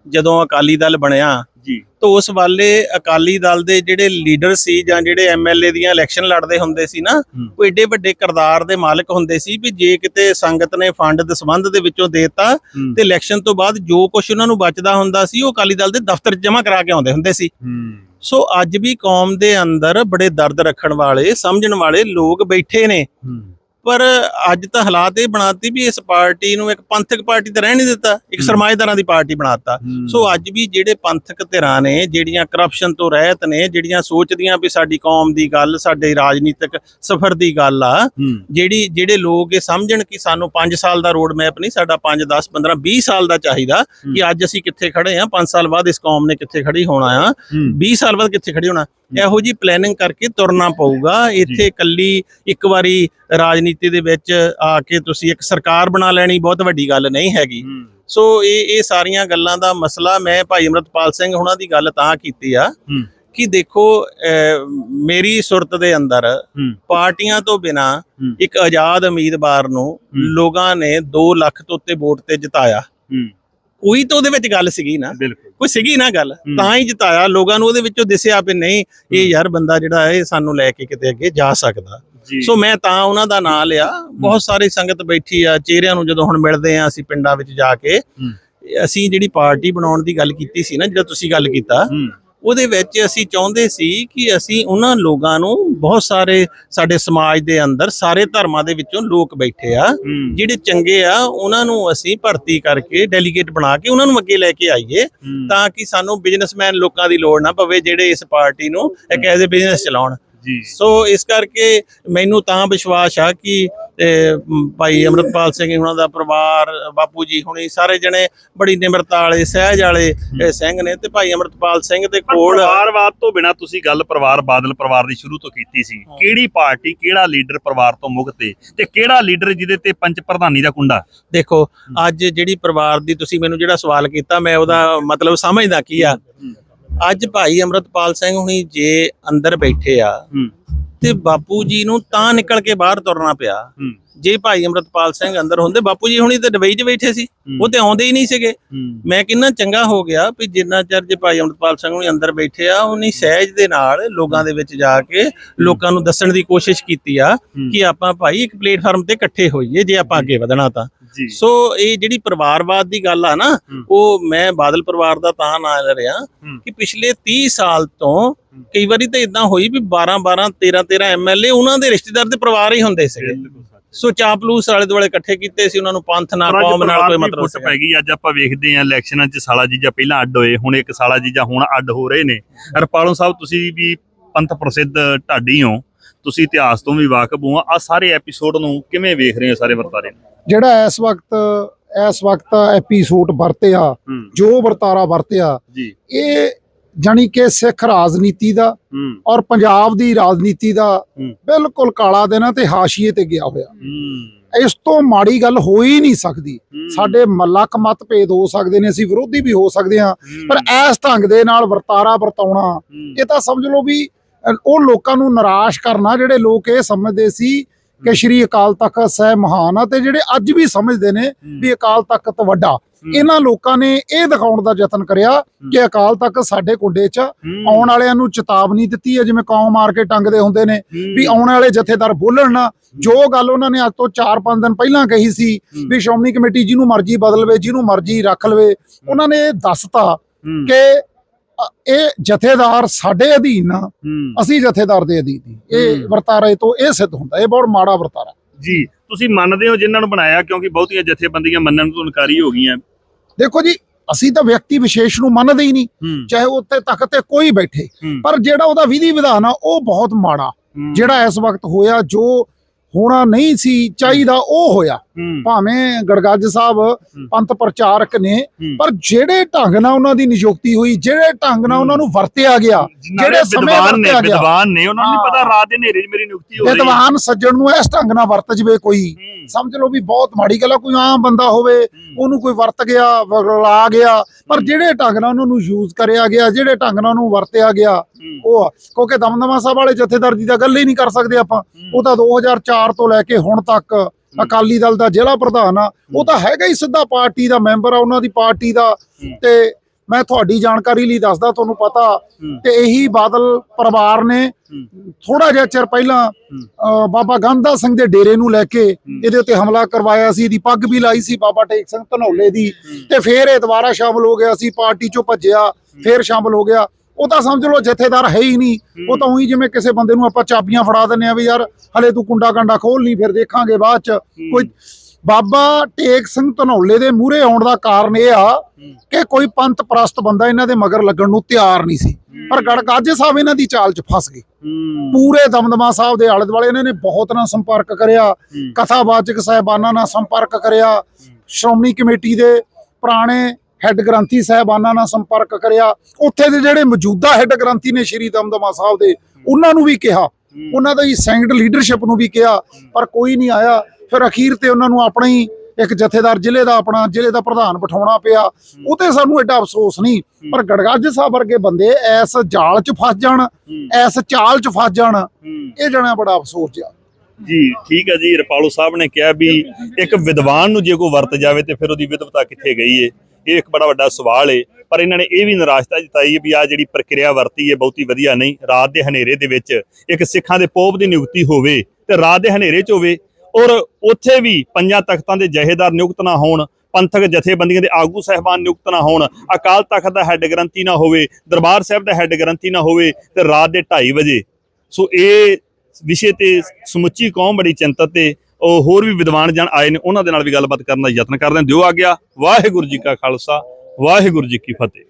ਜਦੋਂ ਅਕਾਲੀ ਦਲ ਬਣਿਆ ਜੀ। ਤਾਂ ਉਸ ਵਾਲੇ ਅਕਾਲੀ ਦਲ ਦੇ ਜਿਹੜੇ ਲੀਡਰ ਸੀ ਜਾਂ ਜਿਹੜੇ ਐਮਐਲਏ ਦੀਆਂ ਇਲੈਕਸ਼ਨ ਲੜਦੇ ਹੁੰਦੇ ਸੀ ਨਾ। ਉਹ ਏਡੇ ਵੱਡੇ ਕਿਰਦਾਰ ਦੇ ਮਾਲਕ ਹੁੰਦੇ ਸੀ ਵੀ ਜੇ ਕਿਤੇ ਸੰਗਤ ਨੇ ਫੰਡ ਦੇ ਸੰਬੰਧ ਦੇ ਵਿੱਚੋਂ ਦੇਤਾ ਤੇ ਇਲੈਕਸ਼ਨ ਤੋਂ ਬਾਅਦ ਜੋ ਕੁਝ ਉਹਨਾਂ ਨੂੰ ਬਚਦਾ ਹੁੰਦਾ ਸੀ ਉਹ ਅਕਾਲੀ ਦਲ ਦੇ ਦਫ਼ਤਰ ਜਮ੍ਹਾਂ ਕਰਾ ਕੇ ਆਉਂਦੇ ਹੁੰਦੇ ਸੀ। ਸੋ ਅੱਜ ਵੀ ਕੌਮ ਦੇ ਅੰਦਰ ਬੜੇ ਦਰਦ ਰੱਖਣ ਵਾਲੇ ਸਮਝਣ ਵਾਲੇ ਲੋਕ ਬੈਠੇ ਨੇ। ਪਰ ਅੱਜ ਤਾਂ ਹਾਲਾਤ ਇਹ ਬਣਾਤੀ ਵੀ ਇਸ ਪਾਰਟੀ ਨੂੰ ਇੱਕ ਪੰਥਕ ਪਾਰਟੀ ਤਾਂ ਰਹਿ ਨਹੀਂ ਦਿੱਤਾ ਇੱਕ। ਸਰਮਾਏਦਾਰਾਂ ਦੀ ਪਾਰਟੀ ਬਣਾਤਾ। ਸੋ ਅੱਜ ਵੀ ਜਿਹੜੇ ਪੰਥਕ ਧਿਰਾਂ ਨੇ ਜਿਹੜੀਆਂ ਕਰਪਸ਼ਨ ਤੋਂ ਰਹਿਤ ਨੇ ਜਿਹੜੀਆਂ ਸੋਚਦੀਆਂ ਵੀ ਸਾਡੀ ਕੌਮ ਦੀ ਗੱਲ ਸਾਡੇ ਰਾਜਨੀਤਿਕ ਸਫ਼ਰ ਦੀ ਗੱਲ ਆ ਜਿਹੜੀ ਜਿਹੜੇ ਲੋਕ ਇਹ ਸਮਝਣ ਕਿ ਸਾਨੂੰ 5 ਸਾਲ ਦਾ ਰੋਡ ਮੈਪ ਨਹੀਂ ਸਾਡਾ 5 10 15 20 ਸਾਲ ਦਾ ਚਾਹੀਦਾ ਕਿ ਅੱਜ ਅਸੀਂ ਕਿੱਥੇ ਖੜੇ ਆ 5 ਸਾਲ ਬਾਅਦ ਇਸ ਕੌਮ ਨੇ ਕਿੱਥੇ ਖੜੀ ਹੋਣਾ ਆ ਹੂੰ। 20 ਸਾਲ ਬਾਅਦ ਕਿੱਥੇ ਖੜੀ ਹੋਣਾ। ਇਹੋ ਜੀ ਪਲੈਨਿੰਗ ਕਰਕੇ ਤੁਰਨਾ ਪਊਗਾ। ਇੱਥੇ ਇਕੱਲੀ ਇੱਕ ਵਾਰੀ ਰਾਜਨੀਤੀ ਦੇ ਵਿੱਚ ਆ ਕੇ ਤੁਸੀਂ ਇੱਕ ਸਰਕਾਰ ਬਣਾ ਲੈਣੀ ਬਹੁਤ ਵੱਡੀ ਗੱਲ ਨਹੀਂ ਹੈਗੀ। ਸੋ ਇਹ ਇਹ ਸਾਰੀਆਂ ਗੱਲਾਂ ਦਾ ਮਸਲਾ ਮੈਂ ਭਾਈ ਅਮਰਤਪਾਲ ਸਿੰਘ ਹੁਣਾਂ ਦੀ ਗੱਲ ਤਾਂ ਕੀਤੀ ਆ ਕਿ ਦੇਖੋ ਮੇਰੀ ਸੁਰਤ ਦੇ ਅੰਦਰ ਪਾਰਟੀਆਂ ਤੋਂ ਬਿਨਾ। ਇੱਕ ਆਜ਼ਾਦ ਉਮੀਦਵਾਰ ਨੂੰ ਲੋਕਾਂ ਨੇ 2 ਲੱਖ ਤੋਂ ਉੱਤੇ ਵੋਟ ਤੇ ਜਿਤਾਇਆ। ਕੋਈ ਤਾਂ ਉਹਦੇ ਵਿੱਚ ਗੱਲ ਸੀਗੀ ਨਾ। ਕੋਈ ਸੀਗੀ ਨਾ ਗੱਲ। ਤਾਂ ਹੀ ਜਿਤਾਇਆ। ਲੋਕਾਂ ਨੂੰ ਉਹਦੇ ਵਿੱਚੋਂ ਦਿਸਿਆ ਵੀ ਨਹੀਂ ਇਹ ਯਾਰ ਬੰਦਾ ਜਿਹੜਾ ਹੈ ਇਹ ਸਾਨੂੰ ਲੈ ਕੇ ਕਿਤੇ ਅੱਗੇ ਜਾ ਸਕਦਾ। ਸੋ ਮੈਂ ਤਾਂ ਉਹਨਾਂ ਦਾ ਨਾਂ ਲਿਆ। ਬਹੁਤ ਸਾਰੀ ਸੰਗਤ ਬੈਠੀ ਆ ਚਿਹਰਿਆਂ ਨੂੰ ਜਦੋਂ ਹੁਣ ਮਿਲਦੇ ਆ ਅਸੀਂ ਪਿੰਡਾਂ ਵਿੱਚ ਜਾ ਕੇ। ਅਸੀਂ ਜਿਹੜੀ ਪਾਰਟੀ ਬਣਾਉਣ ਦੀ ਗੱਲ ਕੀਤੀ ਸੀ ਨਾ ਜਿਹੜਾ ਤੁਸੀਂ ਗੱਲ ਕੀਤਾ ਉਹਦੇ ਵਿੱਚ ਅਸੀਂ ਚਾਹੁੰਦੇ ਸੀ ਕਿ ਅਸੀਂ ਉਹਨਾਂ ਲੋਕਾਂ ਨੂੰ ਬਹੁਤ ਸਾਰੇ ਸਾਡੇ ਸਮਾਜ ਦੇ ਅੰਦਰ ਸਾਰੇ ਧਰਮਾਂ ਦੇ ਵਿੱਚੋਂ ਲੋਕ ਬੈਠੇ ਆ ਜਿਹੜੇ ਚੰਗੇ ਆ ਉਹਨਾਂ ਨੂੰ ਅਸੀਂ ਭਰਤੀ ਕਰਕੇ ਡੈਲੀਗੇਟ ਬਣਾ ਕੇ ਉਹਨਾਂ ਨੂੰ ਅੱਗੇ ਲੈ ਕੇ ਆਈਏ ਤਾਂ ਕਿ ਸਾਨੂੰ ਬਿਜ਼ਨਸਮੈਨ ਲੋਕਾਂ ਦੀ ਲੋੜ ਨਾ ਪਵੇ ਜਿਹੜੇ ਇਸ ਪਾਰਟੀ ਨੂੰ ਇੱਕ ਐਜ਼ ਅ ਬਿਜ਼ਨਸ ਚਲਾਉਣ। ਜੀ। ਸੋ ਇਸ ਕਰਕੇ ਮੈਨੂੰ ਤਾਂ ਵਿਸ਼ਵਾਸ ਆ ਕਿ ਭਾਈ ਅਮਰਤਪਾਲ ਸਿੰਘ ਉਹਨਾਂ ਦਾ ਪਰਿਵਾਰ ਬਾਪੂ ਜੀ ਹੁਣੀ ਸਾਰੇ ਜਣੇ ਬੜੀ ਨਿਮਰਤਾ ਵਾਲੇ ਸਹਿਜ ਵਾਲੇ ਸਿੰਘ ਨੇ ਤੇ ਭਾਈ ਅਮਰਤਪਾਲ ਸਿੰਘ ਦੇ ਕੋਲ ਪਰਿਵਾਰਵਾਦ ਤੋਂ ਬਿਨਾ ਤੁਸੀਂ ਗੱਲ ਪਰਿਵਾਰ ਬਾਦਲ ਪਰਿਵਾਰ ਦੀ ਸ਼ੁਰੂ ਤੋਂ ਕੀਤੀ ਸੀ। ਕਿਹੜੀ ਪਾਰਟੀ ਕਿਹੜਾ ਲੀਡਰ ਪਰਿਵਾਰ ਤੋਂ ਮੁਕਤ ਹੈ ਤੇ ਕਿਹੜਾ ਲੀਡਰ ਜਿਹਦੇ ਤੇ ਪੰਚ ਪ੍ਰਧਾਨੀ ਦਾ ਕੁੰਡਾ? ਦੇਖੋ ਅੱਜ ਜਿਹੜੀ ਪਰਿਵਾਰ ਦੀ ਤੁਸੀਂ ਮੈਨੂੰ ਜਿਹੜਾ ਸਵਾਲ ਕੀਤਾ ਮੈਂ ਉਹਦਾ ਮਤਲਬ ਸਮਝਦਾ ਕੀ ਆ। ਅੱਜ ਭਾਈ ਅਮਰਤਪਾਲ ਸਿੰਘ ਹੁਣੀ ਜੇ ਅੰਦਰ ਬੈਠੇ ਆ ਤੇ ਬਾਪੂ ਜੀ ਨੂੰ ਤਾਂ ਨਿਕਲ ਕੇ ਬਾਹਰ ਤੁਰਨਾ ਪਿਆ। ਜੇ ਭਾਈ ਅਮਰਤਪਾਲ ਸਿੰਘ ਅੰਦਰ ਹੁੰਦੇ ਬਾਪੂ ਜੀ ਹੁਣੀ ਤੇ ਦੁਬਈ 'ਚ ਬੈਠੇ ਸੀ। ਉਹ ਤੇ ਆਉਂਦੇ ਹੀ ਨਹੀਂ ਸੀਗੇ। ਮੈਂ ਕਿੰਨਾ ਚੰਗਾ ਹੋ ਗਿਆ ਵੀ ਜਿੰਨਾ ਚਿਰ ਜੇ ਭਾਈ ਅਮਰਤਪਾਲ ਸਿੰਘ ਹੁਣੀ ਅੰਦਰ ਬੈਠੇ ਆ ਉਨੀ ਸਹਿਜ ਦੇ ਨਾਲ ਲੋਕਾਂ ਦੇ ਵਿੱਚ ਜਾ ਕੇ ਲੋਕਾਂ ਨੂੰ ਦੱਸਣ ਦੀ ਕੋਸ਼ਿਸ਼ ਕੀਤੀ ਆ ਕਿ ਆਪਾਂ ਭਾਈ ਇੱਕ ਪਲੇਟਫਾਰਮ ਤੇ ਇਕੱਠੇ ਹੋਈਏ ਜੇ ਆਪਾਂ ਅੱਗੇ ਵਧਣਾ ਤਾਂ। ਸੋ ਇਹ ਜਿਹੜੀ ਪਰਿਵਾਰਵਾਦ ਦੀ ਗੱਲ ਆ ਨਾ। ਉਹ ਮੈਂ ਬਾਦਲ ਪਰਿਵਾਰ ਦਾ ਤਾਂ ਨਾਂ ਲੈ ਰਿਹਾ। ਕਿ ਪਿਛਲੇ 30 ਸਾਲ ਤੋਂ ਕਈ ਵਾਰੀ ਤਾਂ ਇਦਾਂ ਹੋਈ ਵੀ 12 12 13 13 ਐਮਐਲਏ ਉਹਨਾਂ ਦੇ ਰਿਸ਼ਤੇਦਾਰ ਦੇ ਪਰਿਵਾਰ ਹੀ ਹੁੰਦੇ ਸੀਗੇ। ਸੋ ਚਾਪਲੂਸ ਵਾਲੇ ਦੁਆਲੇ ਇਕੱਠੇ ਕੀਤੇ ਸੀ ਉਹਨਾਂ ਨੂੰ ਪੰਥ ਨਾਲ ਕੌਮ ਨਾਲ ਕੋਈ ਮਤਲਬ ਸੀ ਪੈ ਗਈ ਅੱਜ ਆਪਾਂ ਵੇਖਦੇ ਹਾਂ ਇਲੈਕਸ਼ਨਾਂ 'ਚ ਸਾਲਾ ਜੀਜਾ ਪਹਿਲਾਂ ਅੱਡ ਹੋਏ ਹੁਣ ਇੱਕ ਸਾਲਾ ਜੀਜਾ ਹੁਣ ਅੱਡ ਹੋ ਰਹੇ ਨੇ ਹਰਪਾਲੋਂ ਸਾਹਿਬ ਤੁਸੀਂ ਵੀ ਪੰਥ ਪ੍ਰਸਿੱਧ ਢਾਡੀ ਹੋ ਤੁਸੀਂ ਇਤਿਹਾਸ ਤੋਂ ਵੀ ਵਾਕਿਫ ਹੋ ਆ ਸਾਰੇ ਐਪੀਸੋਡ ਨੂੰ ਕਿਵੇਂ ਵੇਖ ਰਹੇ ਹੋ ਸਾਰੇ ਵਰਤਾਰੇ ਜਿਹੜਾ ਇਸ ਵਕਤ ਇਸ ਵਕਤ ਐਪੀਸੋਡ ਵਰਤਿਆ ਜੋ ਵਰਤਾਰਾ ਵਰਤਿਆ ਜੀ ਇਹ ਜਾਣੀ ਕਿ ਸਿੱਖ ਰਾਜਨੀਤੀ ਦਾ ਔਰ ਪੰਜਾਬ ਦੀ ਰਾਜਨੀਤੀ ਦਾ। ਬਿਲਕੁਲ ਕਾਲਾ ਦਿਨ ਤੇ ਹਾਸ਼ੀਏ ਤੇ ਗਿਆ ਹੋਇਆ ਇਸ ਤੋਂ ਮਾੜੀ ਗੱਲ ਹੋ ਹੀ ਨਹੀਂ ਸਕਦੀ। ਸਾਡੇ ਮੱਲਕ ਮਤਭੇਦ ਹੋ ਸਕਦੇ ਨੇ ਅਸੀਂ ਵਿਰੋਧੀ ਵੀ ਹੋ ਸਕਦੇ ਹਾਂ। ਪਰ ਇਸ ਢੰਗ ਦੇ ਨਾਲ ਵਰਤਾਰਾ ਵਰਤਾਉਣਾ। ਇਹ ਤਾਂ ਸਮਝ ਲਓ ਵੀ ਉਹ ਲੋਕਾਂ ਨੂੰ ਨਿਰਾਸ਼ ਕਰਨਾ ਜਿਹੜੇ ਲੋਕ ਇਹ ਸਮਝਦੇ ਸੀ ਕਿ ਸ਼੍ਰੀ ਅਕਾਲ ਤਖਤ ਸਾਹਿਬ ਮਹਾਨ ਆ ਤੇ ਜਿਹੜੇ ਅੱਜ ਵੀ ਸਮਝਦੇ ਨੇ ਵੀ ਅਕਾਲ ਤਖਤ ਵੱਡਾ। ਇਹਨਾਂ ਲੋਕਾਂ ਨੇ ਇਹ ਦਿਖਾਉਣ ਦਾ ਯਤਨ ਕਰਿਆ ਕਿ ਅਕਾਲ ਤਖਤ ਸਾਡੇ ਕੁੰਡੇ 'ਚ। ਆਉਣ ਵਾਲਿਆਂ ਨੂੰ ਚੇਤਾਵਨੀ ਦਿੱਤੀ ਹੈ ਜਿਵੇਂ ਕੌਮ ਮਾਰ ਕੇ ਟੰਗਦੇ ਹੁੰਦੇ ਨੇ ਵੀ ਆਉਣ ਵਾਲੇ ਜਥੇਦਾਰ ਬੋਲਣ ਨਾ। ਜੋ ਗੱਲ ਉਹਨਾਂ ਨੇ ਅੱਜ ਤੋਂ 4-5 ਦਿਨ ਪਹਿਲਾਂ ਕਹੀ ਸੀ ਵੀ ਸ਼੍ਰੋਮਣੀ ਕਮੇਟੀ ਜਿਹਨੂੰ ਮਰਜ਼ੀ ਬਦਲ ਲਵੇ ਜਿਹਨੂੰ ਮਰਜ਼ੀ ਰੱਖ ਲਵੇ ਉਹਨਾਂ ਨੇ ਇਹ ਦੱਸਤਾ। ਕਿ ਇਹ ਜਥੇਦਾਰ ਸਾਡੇ ਅਧੀਨ ਆ। ਅਸੀਂ ਜਥੇਦਾਰ ਦੇ ਅਧੀਨ ਇਹ। ਵਰਤਾਰੇ ਤੋਂ ਇਹ ਸਿੱਧ ਹੁੰਦਾ। ਇਹ ਬਹੁਤ ਮਾੜਾ ਵਰਤਾਰਾ। ਜੀ ਤੁਸੀਂ ਮੰਨਦੇ ਹੋ ਜਿਨ੍ਹਾਂ ਨੂੰ ਬਣਾਇਆ? ਕਿਉਂਕਿ ਬਹੁਤੀਆਂ ਜਥੇਬੰਦੀਆਂ ਮੰਨਣ ਤੋਂ ਇਨਕਾਰੀ ਹੋ ਗਈਆਂ। ਦੇਖੋ ਜੀ ਅਸੀਂ ਤਾਂ ਵਿਅਕਤੀ ਵਿਸ਼ੇਸ਼ ਨੂੰ ਮੰਨਦੇ ਹੀ ਨਹੀਂ। ਚਾਹੇ ਉੱਤੇ ਤਖਤ ਤੇ ਕੋਈ ਬੈਠੇ। ਪਰ ਜਿਹੜਾ ਉਹਦਾ ਵਿਧੀ ਵਿਧਾਨ ਆ ਉਹ ਬਹੁਤ ਮਾੜਾ। ਜਿਹੜਾ ਇਸ ਵਕਤ ਹੋਇਆ ਜੋ ਹੋਣਾ ਨਹੀਂ ਸੀ ਚਾਹੀਦਾ ਉਹ ਹੋਇਆ। ਭਾਵੇਂ ਗੜਗੱਜ ਸਾਹਿਬ ਪੰਥ ਪ੍ਰਚਾਰਕ ਨੇ। ਪਰ ਜਿਹੜੇ ਢੰਗ ਨਾਲ ਉਹਨਾਂ ਦੀ ਨਿਯੁਕਤੀ ਹੋਈ ਜਿਹੜੇ ਢੰਗ ਨਾਲ ਉਹਨਾਂ ਨੂੰ ਵਰਤਿਆ ਗਿਆ ਜਿਹੜੇ ਸਮੇਂ ਵਿਦਵਾਨ ਨੇ ਵਰਤਿਆ ਗਿਆ। ਵਿਦਵਾਨ ਨੇ ਉਹਨਾਂ ਨੂੰ। ਪਤਾ ਰਾਤ ਦੇ ਹਨੇਰੇ 'ਚ ਮੇਰੀ ਨਿਯੁਕਤੀ ਹੋ ਰਹੀ ਵਿਦਵਾਨ ਸੱਜਣ ਨੂੰ ਇਸ ਢੰਗ ਨਾਲ ਵਰਤ ਜਵੇ ਕੋਈ। ਸਮਝ ਲਓ ਵੀ ਬਹੁਤ ਮਾੜੀ ਗੱਲ ਆ ਕੋਈ ਆਮ ਬੰਦਾ ਹੋਵੇ ਉਹਨੂੰ ਕੋਈ ਵਰਤ ਗਿਆ ਵਰਲਾ ਗਿਆ ਪਰ ਜਿਹੜੇ ਢੰਗ ਨਾਲ ਉਹਨਾਂ ਨੂੰ ਯੂਜ਼ ਕਰਿਆ ਗਿਆ ਜਿਹੜੇ ਢੰਗ ਨਾਲ ਉਹਨੂੰ ਵਰਤਿਆ ਗਿਆ। ਉਹ। ਕਿਉਂਕਿ ਦਮਦਮਾ ਸਾਹਿਬ ਵਾਲੇ ਜਥੇਦਾਰ ਦੀ ਤਾਂ ਗੱਲ ਹੀ ਨਹੀਂ ਕਰ ਸਕਦੇ ਆਪਾਂ। ਉਹ ਤਾਂ 2004 ਤੋਂ ਲੈ ਕੇ ਹੁਣ ਤੱਕ ਅਕਾਲੀ ਦਲ ਦਾ ਜ਼ਿਲ੍ਹਾ ਪ੍ਰਧਾਨ ਆ। ਉਹ ਤਾਂ ਹੈਗਾ ਹੀ ਸਿੱਧਾ ਪਾਰਟੀ ਦਾ ਮੈਂਬਰ ਆ ਉਹਨਾਂ ਦੀ ਪਾਰਟੀ ਦਾ ਤੇ ਮੈਂ ਤੁਹਾਡੀ ਜਾਣਕਾਰੀ ਲਈ ਦੱਸਦਾ ਤੁਹਾਨੂੰ ਪਤਾ। ਕਿ ਇਹੀ ਬਾਦਲ ਪਰਿਵਾਰ ਨੇ ਥੋੜਾ ਜਿਹਾ ਚਿਰ ਪਹਿਲਾਂ ਬਾਬਾ ਗਾਂਧਾ ਸਿੰਘ ਦੇ ਡੇਰੇ ਨੂੰ ਲੈ ਕੇ ਇਹਦੇ ਉੱਤੇ ਹਮਲਾ ਕਰਵਾਇਆ ਸੀ ਇਹਦੀ ਪੱਗ ਵੀ ਲਾਈ ਸੀ ਬਾਬਾ ਟੇਕ ਸਿੰਘ ਧਨੌਲੇ ਦੀ। ਤੇ ਫਿਰ ਇਹ ਦੁਬਾਰਾ ਸ਼ਾਮਲ ਹੋ ਗਿਆ ਸੀ ਪਾਰਟੀ ਚੋਂ ਭੱਜਿਆ ਫਿਰ ਸ਼ਾਮਲ ਹੋ ਗਿਆ। ਉਹ ਤਾਂ ਸਮਝ ਲਓ ਜਥੇਦਾਰ ਹੈ ਹੀ ਨਹੀਂ। ਉਹ ਤਾਂ ਉਹੀ ਜਿਵੇਂ ਕਿਸੇ ਬੰਦੇ ਨੂੰ ਆਪਾਂ ਚਾਬੀਆਂ ਫੜਾ ਦਿੰਨੇ ਆ ਵੀ ਯਾਰ ਹਲੇ ਤੂੰ ਕੁੰਡਾ ਕੰਡਾ ਖੋਲ ਨਹੀਂ ਫਿਰ ਦੇਖਾਂਗੇ ਬਾਅਦ ਚ। ਕੋਈ ਬਾਬਾ ਟੇਕ ਸਿੰਘ ਧਨੌਲੇ ਦੇ ਮੂਹਰੇ ਆਉਣ ਦਾ ਕਾਰਨ ਇਹ ਆ ਕਿ ਕੋਈ ਪੰਥ ਪ੍ਰਸਤ ਬੰਦਾ ਇਹਨਾਂ ਦੇ ਮਗਰ ਲੱਗਣ ਨੂੰ ਤਿਆਰ ਨਹੀਂ ਸੀ। ਪਰ ਗੜਗਾਜੇ ਸਾਹਿਬ ਇਹਨਾਂ ਦੀ ਚਾਲ 'ਚ ਫਸ ਗਏ। ਪੂਰੇ ਦਮਦਮਾ ਸਾਹਿਬ ਦੇ ਆਲੇ ਦੁਆਲੇ ਇਹਨਾਂ ਨੇ ਬਹੁਤ ਨਾਲ ਸੰਪਰਕ ਕਰਿਆ। ਕਥਾਵਾਚਕ ਸਾਹਿਬਾਨਾਂ ਨਾਲ ਸੰਪਰਕ ਕਰਿਆ। ਸ਼੍ਰੋਮਣੀ ਕਮੇਟੀ ਦੇ ਪੁਰਾਣੇ ਹੈੱਡ ਗ੍ਰੰਥੀ ਸਾਹਿਬਾਨਾਂ ਨਾਲ ਸੰਪਰਕ ਕਰਿਆ। ਉੱਥੇ ਦੇ ਜਿਹੜੇ ਮੌਜੂਦਾ ਹੈੱਡ ਗ੍ਰੰਥੀ ਨੇ ਸ਼੍ਰੀ ਦਮਦਮਾ ਸਾਹਿਬ ਦੇ ਉਹਨਾਂ ਨੂੰ ਵੀ ਕਿਹਾ। ਉਹਨਾਂ ਦਾ ਹੀ ਸੈਂਕਡ ਲੀਡਰਸ਼ਿਪ ਨੂੰ ਵੀ ਕਿਹਾ। ਪਰ ਕੋਈ ਨਹੀਂ ਆਇਆ। ਫਿਰ ਅਖੀਰ ਤੇ ਉਹਨਾਂ ਨੂੰ ਆਪਣਾ ਹੀ ਇੱਕ ਜਥੇਦਾਰ ਜ਼ਿਲ੍ਹੇ ਦਾ ਆਪਣਾ ਜ਼ਿਲ੍ਹੇ ਦਾ ਪ੍ਰਧਾਨ ਬਿਠਾਉਣਾ ਪਿਆ। ਉਹ ਤੇ ਸਾਨੂੰ ਐਡਾ ਅਫਸੋਸ ਨਹੀਂ ਪਰ ਗੜਗੱਜ ਸਾਹਿਬ ਵਰਗੇ ਬੰਦੇ ਐਸ ਜਾਲ 'ਚ ਫਸ ਜਾਣ ਐਸ ਚਾਲ 'ਚ ਫਸ ਜਾਣ ਇਹ ਜਣਾ ਬੜਾ ਅਫਸੋਸ ਆ ਜੀ ਠੀਕ ਹੈ ਜੀ ਰਪਾਲੂ ਸਾਹਿਬ ਨੇ ਕਿਹਾ ਵੀ ਇੱਕ ਵਿਦਵਾਨ ਨੂੰ ਜੇ ਕੋਈ ਵਰਤ ਜਾਵੇ ਤੇ ਫਿਰ ਉਹਦੀ ਵਿਦਵਤਾ ਕਿੱਥੇ ਗਈ ਏ? ਇਹ ਇੱਕ ਬੜਾ ਵੱਡਾ ਸਵਾਲ ਏ। ਪਰ ਇਹਨਾਂ ਨੇ ਇਹ ਵੀ ਨਿਰਾਸ਼ਤਾ ਜਤਾਈ ਵੀ ਆ ਜਿਹੜੀ ਪ੍ਰਕਿਰਿਆ ਵਰਤੀ ਏ ਬਹੁਤੀ ਵਧੀਆ ਨਹੀਂ। ਰਾਤ ਦੇ ਹਨੇਰੇ ਦੇ ਵਿੱਚ ਇੱਕ ਸਿੱਖਾਂ ਦੇ ਪੋਪ ਦੀ ਨਿਯੁਕਤੀ ਹੋਵੇ ਤੇ ਰਾਤ ਦੇ ਹਨੇਰੇ 'ਚ ਹੋਵੇ ਔਰ ਉੱਥੇ ਵੀ ਪੰਜਾਂ ਤਖਤਾਂ ਦੇ ਜਹੇਦਾਰ ਨਿਯੁਕਤ ਨਾ ਹੋਣ, ਪੰਥਕ ਜਥੇਬੰਦੀਆਂ ਦੇ ਆਗੂ ਸਹਿਬਾਨ ਨਿਯੁਕਤ ਨਾ ਹੋਣ, ਅਕਾਲ ਤਖਤ ਦਾ ਹੈੱਡ ਗ੍ਰੰਥੀ ਨਾ ਹੋਵੇ, ਦਰਬਾਰ ਸਾਹਿਬ ਦਾ ਹੈੱਡ ਗ੍ਰੰਥੀ ਨਾ ਹੋਵੇ ਤੇ ਰਾਤ ਦੇ 2:30 ਵਜੇ। ਸੋ ਇਹ ਵਿਸ਼ੇ ਤੇ ਸਮੁੱਚੀ ਕੌਮ ਬੜੀ ਚਿੰਤਤ ਤੇ ਉਹ ਹੋਰ ਵੀ ਵਿਦਵਾਨ ਜਨ ਆਏ ਨੇ, ਉਹਨਾਂ ਦੇ ਨਾਲ ਵੀ ਗੱਲਬਾਤ ਕਰਨ ਦਾ ਯਤਨ ਕਰਦੇ ਹਾਂ। ਦਿਓ ਆ ਗਿਆ ਵਾਹਿਗੁਰੂ ਜੀ ਕਾ ਖਾਲਸਾ, ਵਾਹਿਗੁਰੂ ਜੀ ਕੀ ਫਤਿਹ।